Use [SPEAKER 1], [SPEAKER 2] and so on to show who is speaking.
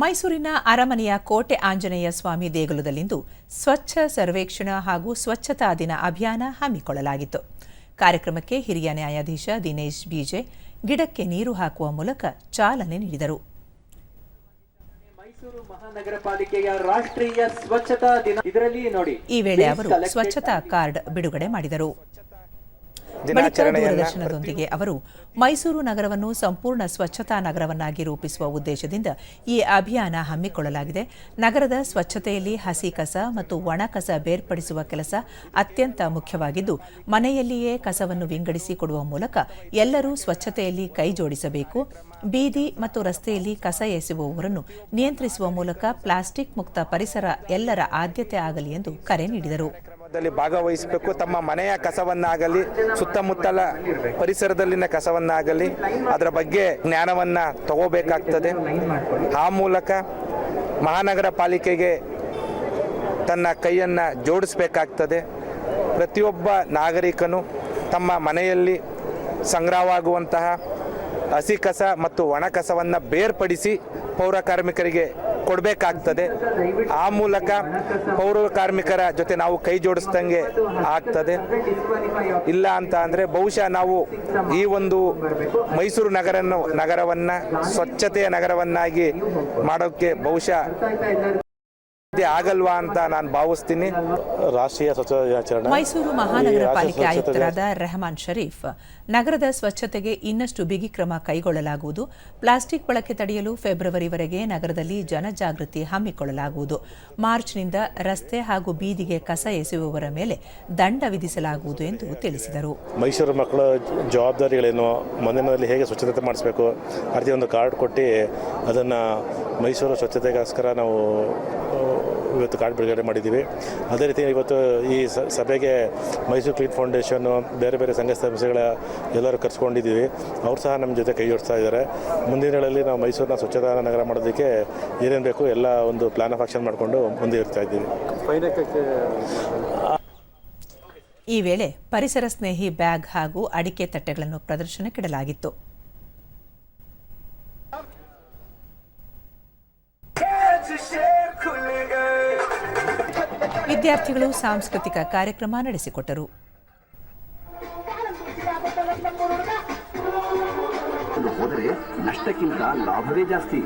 [SPEAKER 1] ಮೈಸೂರಿನ ಅರಮನೆಯ ಕೋಟೆ ಆಂಜನೇಯ ಸ್ವಾಮಿ ದೇಗುಲದಲ್ಲಿಂದು ಸ್ವಚ್ಛ ಸರ್ವೇಕ್ಷಣ ಹಾಗೂ ಸ್ವಚ್ಛತಾ ದಿನ ಅಭಿಯಾನ ಹಮ್ಮಿಕೊಳ್ಳಲಾಗಿತ್ತು. ಕಾರ್ಯಕ್ರಮಕ್ಕೆ ಹಿರಿಯ ನ್ಯಾಯಾಧೀಶ ದಿನೇಶ್ ಬಿಜೆ ಗಿಡಕ್ಕೆ ನೀರು ಹಾಕುವ ಮೂಲಕ ಚಾಲನೆ ನೀಡಿದರು.
[SPEAKER 2] ಮಹಾನಗರ ಪಾಲಿಕೆಯ ರಾಷ್ಟ್ರೀಯ ಸ್ವಚ್ಛತಾ ದಿನ ಇದರಲ್ಲಿ ನೋಡಿ
[SPEAKER 1] ಈ ವೇಳೆ ಅವರು ಸ್ವಚ್ಛತಾ ಕಾರ್ಡ್ ಬಿಡುಗಡೆ ಮಾಡಿದರು. ಬಳಿಕ ದೂರದರ್ಶನದೊಂದಿಗೆ ಅವರು ಮೈಸೂರು ನಗರವನ್ನು ಸಂಪೂರ್ಣ ಸ್ವಚ್ಛತಾ ನಗರವನ್ನಾಗಿ ರೂಪಿಸುವ ಉದ್ದೇಶದಿಂದ ಈ ಅಭಿಯಾನ ಹಮ್ಮಿಕೊಳ್ಳಲಾಗಿದೆ. ನಗರದ ಸ್ವಚ್ಛತೆಯಲ್ಲಿ ಹಸಿ ಕಸ ಮತ್ತು ಒಣ ಕಸ ಬೇರ್ಪಡಿಸುವ ಕೆಲಸ ಅತ್ಯಂತ ಮುಖ್ಯವಾಗಿದ್ದು ಮನೆಯಲ್ಲಿಯೇ ಕಸವನ್ನು ವಿಂಗಡಿಸಿ ಕೊಡುವ ಮೂಲಕ ಎಲ್ಲರೂ ಸ್ವಚ್ಛತೆಯಲ್ಲಿ ಕೈಜೋಡಿಸಬೇಕು ಬೀದಿ ಮತ್ತು ರಸ್ತೆಯಲ್ಲಿ ಕಸ ಎಸೆಯುವವರನ್ನು ನಿಯಂತ್ರಿಸುವ ಮೂಲಕ ಪ್ಲಾಸ್ಟಿಕ್ ಮುಕ್ತ ಪರಿಸರ ಎಲ್ಲರ ಆದ್ಯತೆ ಆಗಲಿ ಎಂದು ಕರೆ ನೀಡಿದರು.
[SPEAKER 3] ಕಾರ್ಯಕ್ರಮದಲ್ಲಿ ಭಾಗವಹಿಸಬೇಕು. ತಮ್ಮ ಮನೆಯ ಕಸವನ್ನಾಗಲಿ, ಸುತ್ತಮುತ್ತಲ ಪರಿಸರದಲ್ಲಿನ ಕಸವನ್ನಾಗಲಿ, ಅದರ ಬಗ್ಗೆ ಜ್ಞಾನವನ್ನ ತಗೋಬೇಕಾಗ್ತದೆ. ಆ ಮೂಲಕ ಮಹಾನಗರ ಪಾಲಿಕೆಗೆ ತನ್ನ ಕೈಯನ್ನು ಜೋಡಿಸಬೇಕಾಗ್ತದೆ. ಪ್ರತಿಯೊಬ್ಬ ನಾಗರಿಕನು ತಮ್ಮ ಮನೆಯಲ್ಲಿ ಸಂಗ್ರಹವಾಗುವಂತಹ ಹಸಿ ಕಸ ಮತ್ತು ಒಣ ಕಸವನ್ನು ಬೇರ್ಪಡಿಸಿ ಪೌರ ಕಾರ್ಮಿಕರಿಗೆ ಕೊಡಬೇಕಾಗ್ತದೆ. ಆ ಮೂಲಕ ಪೌರ ಕಾರ್ಮಿಕರ ಜೊತೆ ನಾವು ಕೈ ಜೋಡಿಸ್ದಂಗೆ ಆಗ್ತದೆ. ಇಲ್ಲ ಅಂತ ಅಂದರೆ ಬಹುಶಃ ನಾವು ಈ ಒಂದು ಮೈಸೂರು ನಗರ ನಗರವನ್ನು, ಸ್ವಚ್ಛತೆಯ ನಗರವನ್ನಾಗಿ ಮಾಡೋಕ್ಕೆ ಬಹುಶಃ ಆಗಲ್ವಾ ಅಂತ ನಾನು ಭಾವಿಸ್ತೀನಿ.
[SPEAKER 4] ರಾಷ್ಟ್ರೀಯ ಸ್ವಚ್ಛತಾ ದಿನಾಚರಣೆ
[SPEAKER 1] ಮೈಸೂರು ಮಹಾನಗರ ಪಾಲಿಕೆ ಆಯುಕ್ತರಾದ ರೆಹಮಾನ್ ಶರೀಫ್ ನಗರದ ಸ್ವಚ್ಛತೆಗೆ ಇನ್ನಷ್ಟು ಬಿಗಿ ಕ್ರಮ ಕೈಗೊಳ್ಳಲಾಗುವುದು. ಪ್ಲಾಸ್ಟಿಕ್ ಬಳಕೆ ತಡೆಯಲು ಫೆಬ್ರವರಿವರೆಗೆ ನಗರದಲ್ಲಿ ಜನಜಾಗೃತಿ ಹಮ್ಮಿಕೊಳ್ಳಲಾಗುವುದು. ಮಾರ್ಚ್ನಿಂದ ರಸ್ತೆ ಹಾಗೂ ಬೀದಿಗೆ ಕಸ ಎಸೆಯುವವರ ಮೇಲೆ ದಂಡ ವಿಧಿಸಲಾಗುವುದು ಎಂದು ತಿಳಿಸಿದರು.
[SPEAKER 4] ಮೈಸೂರು ಮಕ್ಕಳ ಜವಾಬ್ದಾರಿಗಳೇನು? ಮನೆಯಲ್ಲಿ ಹೇಗೆ ಸ್ವಚ್ಛತೆ ಮಾಡಿಸಬೇಕು? ಅದೇ ಒಂದು ಕಾರ್ಡ್ ಕೊಟ್ಟು ಅದನ್ನು ಮೈಸೂರು ಸ್ವಚ್ಛತೆಗೋಸ್ಕರ ನಾವು ಇವತ್ತು ಕಾರ್ಡ್ ಬಿಡುಗಡೆ ಮಾಡಿದ್ದೀವಿ. ಅದೇ ರೀತಿ ಇವತ್ತು ಈ ಸ- ಸಭೆಗೆ ಮೈಸೂರು ಕ್ಲೀನ್ ಫೌಂಡೇಶನ್ನು ಬೇರೆ ಬೇರೆ ಸಂಘ ಸಂಸ್ಥೆಗಳ ಎಲ್ಲರೂ ಕರೆಸ್ಕೊಂಡಿದ್ದೀವಿ. ಅವರು ಸಹ ನಮ್ಮ ಜೊತೆ ಕೈ ಜೋಡಿಸ್ತಾ ಇದ್ದಾರೆ. ಮುಂದಿನ ದಿನಗಳಲ್ಲಿ ನಾವು ಮೈಸೂರನ್ನ ಸ್ವಚ್ಛತಾ ನಗರ ಮಾಡೋದಕ್ಕೆ ಏನೇನು ಬೇಕು ಎಲ್ಲ ಒಂದು ಪ್ಲಾನ್ ಆಫ್ ಆಕ್ಷನ್ ಮಾಡಿಕೊಂಡು ಮುಂದೆ ಇರ್ತಾ ಇದ್ದೀವಿ
[SPEAKER 1] ಈ ವೇಳೆ ಪರಿಸರ ಸ್ನೇಹಿ ಬ್ಯಾಗ್ ಹಾಗೂ ಅಡಿಕೆ ತಟ್ಟೆಗಳನ್ನು ಪ್ರದರ್ಶನಕ್ಕಿಡಲಾಗಿತ್ತು. ವಿದ್ಯಾರ್ಥಿಗಳು ಸಾಂಸ್ಕೃತಿಕ ಕಾರ್ಯಕ್ರಮ ನಡೆಸಿಕೊಟ್ಟರು.
[SPEAKER 5] ಹೋದರೆ ನಷ್ಟಕ್ಕಿಂತ ಲಾಭವೇ ಜಾಸ್ತಿ.